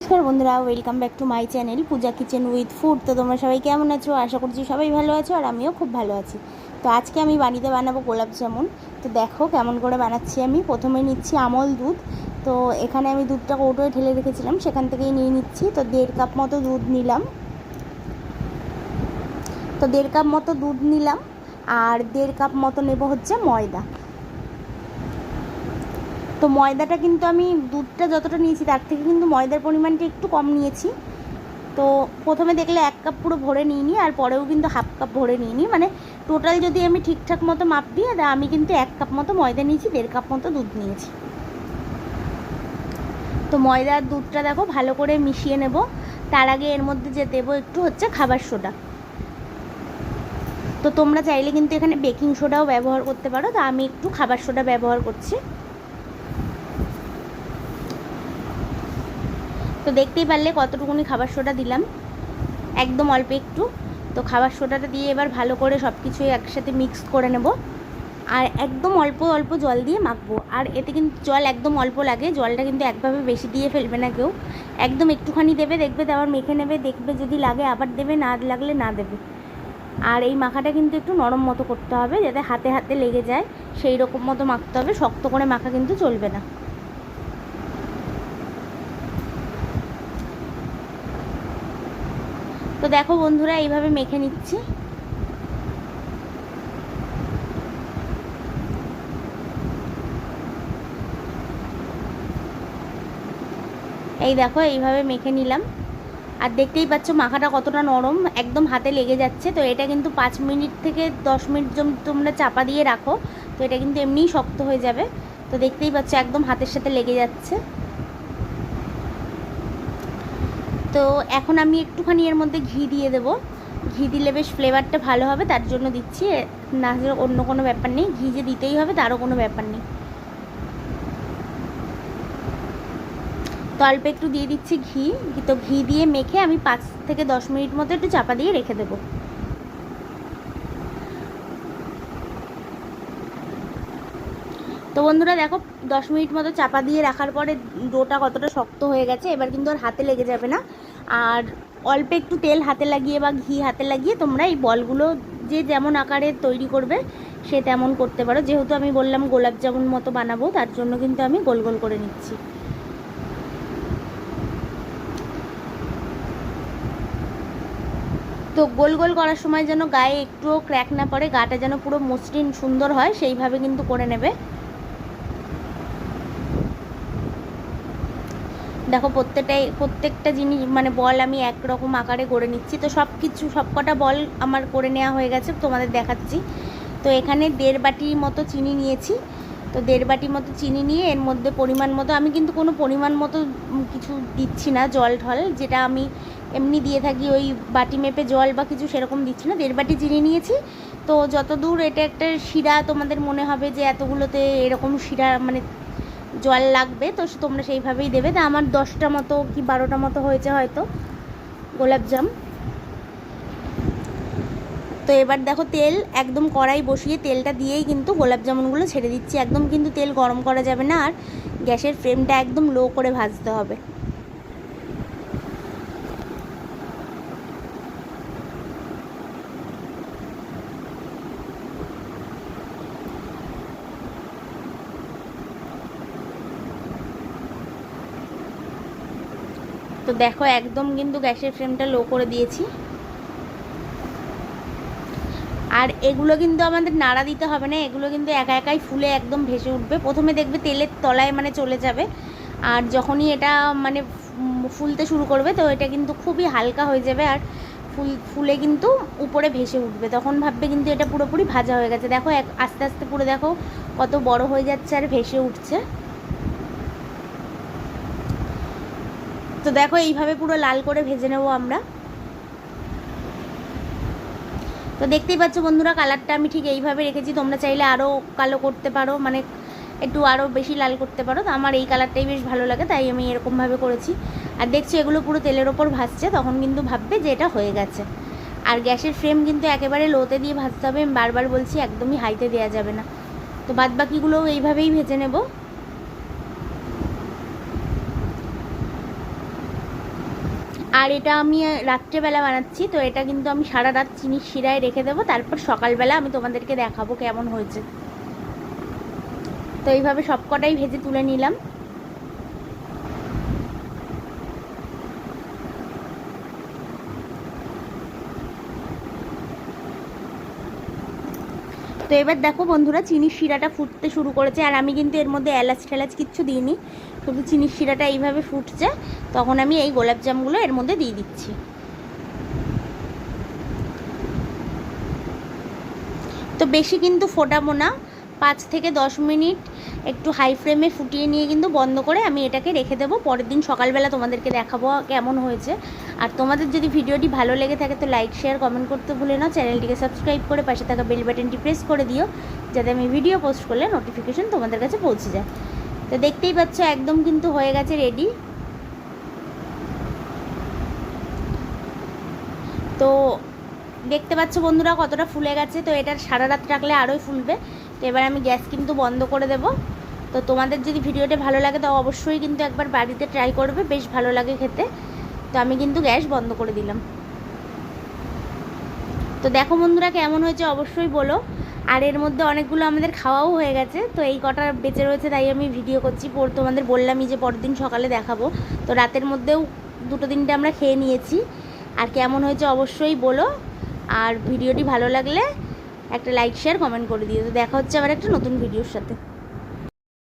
নমস্কার বন্ধুরা welcome back to my channel Puja kitchen with food তো তোমরা সবাই কেমন আছো? আশা করছি সবাই ভালো আছো আর আমিও খুব ভালো আছি। তো আজকে আমি বাড়িতে বানাবো গোলাপ জামুন। তো দেখো কেমন করে বানাচ্ছি আমি। প্রথমে নিচ্ছি আমল দুধ। তো এখানে আমি দুধটা কৌটোয় ঢেলে রেখেছিলাম, সেখান থেকেই নিয়ে নিচ্ছি। তো দেড় কাপ মতো দুধ নিলাম। তো দেড় কাপ মতো দুধ নিলাম। আর দেড় কাপ মতো নেব হচ্ছে ময়দা। তো ময়দাটা কিন্তু আমি দুধটা যতটা নিয়েছি তার থেকে কিন্তু ময়দার পরিমাণটা একটু কম নিয়েছি। তো প্রথমে দেখলে এক কাপ পুরো ভরে নিই নিইনি আর পরেও কিন্তু হাফ কাপ ভরে নিই নিইনি। মানে টোটাল যদি আমি ঠিকঠাক মতো মাপ দিই আমি কিন্তু এক কাপ মতো ময়দা নিয়েছি, দেড় কাপ মতো দুধ নিয়েছি। তো ময়দা আর দুধটা দেখো ভালো করে মিশিয়ে নেব। তার আগে এর মধ্যে যে দেবো একটু হচ্ছে খাবার সোডা। তো তোমরা চাইলে কিন্তু এখানে বেকিং সোডাও ব্যবহার করতে পারো। তো আমি একটু খাবার সোডা ব্যবহার করছি। তো দেখতেই পারলে কতটুকুনি খাবার সোডা দিলাম। একদম অল্প একটু। তো খাবার সোডাটা দিয়ে এবার ভালো করে সব কিছুই একসাথে মিক্স করে নেব। আর একদম অল্প অল্প জল দিয়ে মাখবো। আর এতে কিন্তু জল একদম অল্প লাগে। জলটা কিন্তু একভাবে বেশি দিয়ে ফেলবে না কেউ। একদম একটুখানি দেবে, দেখবে আবার মেখে নেবে, দেখবে যদি লাগে আবার দেবে, না লাগলে না দেবে। আর এই মাখাটা কিন্তু একটু নরম মতো করতে হবে যাতে হাতে হাতে লেগে যায়। সেই রকম মতো মাখতে হবে। শক্ত করে মাখা কিন্তু চলবে না। তো দেখো বন্ধুরা, এইভাবে মেখে নিচ্ছি। এই দেখো, এইভাবে মেখে নিলাম। আর দেখতেই পাচ্ছ মাখাটা কতটা নরম, একদম হাতে লেগে যাচ্ছে। তো এটা কিন্তু পাঁচ মিনিট থেকে দশ মিনিট তোমরা চাপা দিয়ে রাখো, তো এটা কিন্তু এমনিই শক্ত হয়ে যাবে। তো দেখতেই পাচ্ছ একদম হাতের সাথে লেগে যাচ্ছে। তো এখন আমি একটুখানি এর মধ্যে ঘি দিয়ে দেবো। ঘি দিলে বেশ ফ্লেভারটা ভালো হবে, তার জন্য দিচ্ছি না অন্য কোনো ব্যাপার নেই। ঘি যে দিতেই হবে, তারও কোনো ব্যাপার নেই। তো অল্প একটু দিয়ে দিচ্ছি ঘি। তো ঘি দিয়ে মেখে আমি পাঁচ থেকে দশ মিনিট মতো একটু চাপা দিয়ে রেখে দেবো। তো বন্ধুরা দেখো, দশ মিনিট মতো চাপা দিয়ে রাখার পরে ডোটা কতটা শক্ত হয়ে গেছে, এবার কিন্তু আর হাতে লেগে যাবে না। আর অল্প একটু তেল হাতে লাগিয়ে বা ঘি হাতে লাগিয়ে তোমরা এই বলগুলো যে যেমন আকারে তৈরি করবে, সে তেমন করতে পারো। যেহেতু আমি বললাম গোলাপ জামুন মতো বানাবো, তার জন্য কিন্তু আমি গোল গোল করে নিচ্ছি। তো গোল গোল করার সময় যেন গায়ে একটুও ক্র্যাক না পড়ে, গাটা যেন পুরো মসৃণ সুন্দর হয়, সেইভাবে কিন্তু করে নেবে। দেখো, প্রত্যেকটাই, প্রত্যেকটা জিনিস মানে বল আমি একরকম আকারে করে নিচ্ছি। তো সব কিছু সব কটা বল আমার করে নেওয়া হয়ে গেছে, তোমাদের দেখাচ্ছি। তো এখানে দেড় বাটির মতো চিনি নিয়েছি। তো দেড় বাটি মতো চিনি নিয়ে এর মধ্যে পরিমাণ মতো, আমি কিন্তু কোনো পরিমাণ মতো কিছু দিচ্ছি না, জল ঢল, যেটা আমি এমনি দিয়ে থাকি ওই বাটি মেপে জল বা কিছু সেরকম দিচ্ছি না। দেড় বাটি চিনি নিয়েছি। তো যত দূর এটা একটা শিরা, তোমাদের মনে হবে যে এতগুলোতে এরকম শিরা মানে জল লাগবে, তো তোমরা সেইভাবেই দেবে। তা আমার দশটা মতো কি বারোটা মতো হয়েছে হয়তো গোলাপজাম তো এবার দেখো তেল একদম কড়াই বসিয়ে তেলটা দিয়েই কিন্তু গোলাপ জামুনগুলো ছেড়ে দিচ্ছি। একদম কিন্তু তেল গরম করা যাবে না, আর গ্যাসের ফ্লেমটা একদম লো করে ভাজতে হবে। তো দেখো, একদম কিন্তু গ্যাসের ফ্লেমটা লো করে দিয়েছি। আর এগুলো কিন্তু আমাদের নাড়া দিতে হবে না, এগুলো কিন্তু একা একাই ফুলে একদম ভেসে উঠবে। প্রথমে দেখবে তেলের তলায় মানে চলে যাবে। আর যখনই এটা মানে ফুলতে শুরু করবে, তো এটা কিন্তু খুবই হালকা হয়ে যাবে আর ফুল, ফুলে কিন্তু উপরে ভেসে উঠবে। তখন ভাববে কিন্তু এটা পুরোপুরি ভাজা হয়ে গেছে। দেখো, এক, আস্তে আস্তে পুরো দেখো কত বড় হয়ে যাচ্ছে আর ভেসে উঠছে। তো দেখো, এইভাবে পুরো লাল করে ভেজে নেব আমরা। তো দেখতেই পাচ্ছ বন্ধুরা, কালারটা আমি ঠিক এইভাবে রেখেছি। তোমরা চাইলে আরও কালো করতে পারো মানে একটু আরও বেশি লাল করতে পারো। তো আমার এই কালারটাই বেশ ভালো লাগে, তাই আমি এরকমভাবে করেছি। আর দেখছি, এগুলো পুরো তেলের ওপর ভাজছে, তখন কিন্তু ভাববে যে এটা হয়ে গেছে। আর গ্যাসের ফ্লেম কিন্তু একেবারে লোতে দিয়ে ভাজতে হবে, আমি বারবার বলছি, একদমই হাইতে দেওয়া যাবে না। তো বাদ বাকিগুলোও এইভাবেই ভেজে নেব। আর এটা আমি রাত্রেবেলা বানাচ্ছি, তো এটা কিন্তু আমি সারা রাত চিনির শিরায় রেখে দেবো, তারপর সকালবেলা আমি তোমাদেরকে দেখাবো কেমন হয়েছে। তো এইভাবে সবকটাই ভেজে তুলে নিলাম। তো এবার দেখো বন্ধুরা চিনির শিরাটা ফুটতে শুরু করেছে, আর আমি কিন্তু এর মধ্যে এলাচ ঠেলাচ কিচ্ছু দিইনি। শুধু চিনির শিরাটা এইভাবে ফুটছে, তখন আমি এই গোলাপজামগুলো এর মধ্যে দিয়ে দিচ্ছি। তো বেশি কিন্তু ফোটাবো না, পাঁচ থেকে দশ মিনিট একটু হাই ফ্লেমে ফুটিয়ে নিয়ে কিন্তু বন্ধ করে আমি এটাকে রেখে দেবো। পরের দিন সকালবেলা তোমাদেরকে দেখাবো কেমন হয়েছে। আর তোমাদের যদি ভিডিওটি ভালো লেগে থাকে তো লাইক শেয়ার কমেন্ট করতে ভুলে না। চ্যানেলটিকে সাবস্ক্রাইব করে পাশে থাকা বেল বাটনটি প্রেস করে দিও, যাতে আমি ভিডিও পোস্ট করলে নোটিফিকেশন তোমাদের কাছে পৌঁছে যায়। তো দেখতেই পাচ্ছ একদম কিন্তু হয়ে গেছে রেডি তো দেখতে পাচ্ছ বন্ধুরা কতটা ফুলে গেছে। তো এটার সারা রাত রাখলে আরোই ফুলবে। তো এবার আমি গ্যাস কিন্তু বন্ধ করে দেব। তো তোমাদের যদি ভিডিওটা ভালো লাগে, তো অবশ্যই কিন্তু একবার বাড়িতে ট্রাই করবে, বেশ ভালো লাগে খেতে। তো আমি কিন্তু গ্যাস বন্ধ করে দিলাম। তো দেখো বন্ধুরা কেমন হয়েছে অবশ্যই বলো। আর এর মধ্যে অনেকগুলো আমাদের খাওয়াও হয়ে গেছে, তো এই কটা বেঁচে রয়েছে তাই আমি ভিডিও করছি। পর তোমাদের বললামই যে পরের দিন সকালে দেখাবো। তো রাতের মধ্যেও দুটো তিনটে আমরা খেয়ে নিয়েছি। আর কেমন হয়েছে অবশ্যই বলো। আর ভিডিওটি ভালো লাগলে একটা লাইক শেয়ার কমেন্ট করে দিও। তো দেখা হচ্ছে আবার একটা নতুন ভিডিওর সাথে।